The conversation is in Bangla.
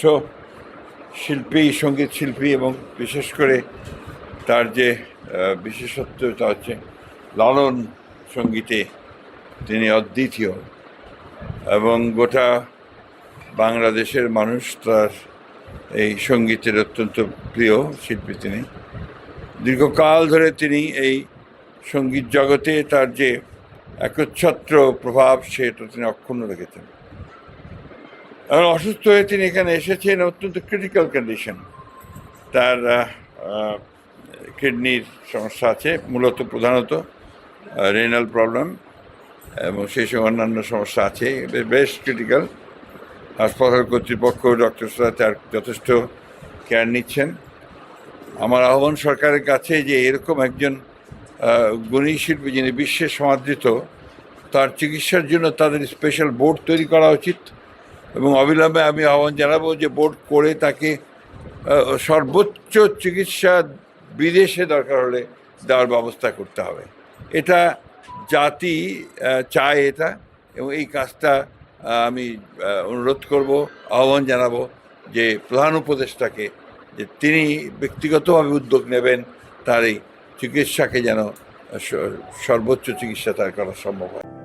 শ্রেষ্ঠ শিল্পী, সংগীত শিল্পী এবং বিশেষ করে তার যে বিশেষত্ব তা হচ্ছে লালন সঙ্গীতে তিনি অদ্বিতীয় এবং গোটা বাংলাদেশের মানুষ তার এই সঙ্গীতের অত্যন্ত প্রিয় শিল্পী তিনি। দীর্ঘকাল ধরে তিনি এই সংগীত জগতে তার যে একচ্ছত্র প্রভাব, সেটা তিনি অক্ষুণ্ণ রেখেছেন। অসুস্থ হয়ে তিনি এখানে এসেছেন, অত্যন্ত ক্রিটিক্যাল কন্ডিশন তার কিডনির সমস্যা আছে, মূলত প্রধানত রেনাল প্রবলেম এবং সেই সঙ্গে অন্যান্য সমস্যা আছে। বেশ ক্রিটিক্যাল হাসপাতাল কর্তৃপক্ষ ডক্টর ডক্টরসরা তার যথেষ্ট কেয়ার নিচ্ছেন। আমার আহ্বান সরকারের কাছে যে এরকম একজন গুণী শিল্পী যিনি বিশ্বে সমাদৃত, তার চিকিৎসার জন্য তাদের স্পেশাল বোর্ড তৈরি করা উচিত। এবং অবিলম্বে আমি আহ্বান জানাব যে বোর্ড করে তাকে সর্বোচ্চ চিকিৎসা বিদেশে দরকার হলে দেওয়ার ব্যবস্থা করতে হবে। এটা জাতি চায় এটা এবং এই কাজটা আমি অনুরোধ করব, আহ্বান জানাব যে প্রধান উপদেষ্টাকে, যে তিনি ব্যক্তিগতভাবে উদ্যোগ নেবেন তার এই চিকিৎসাকে যেন সর্বোচ্চ চিকিৎসা তার করা সম্ভব হয়।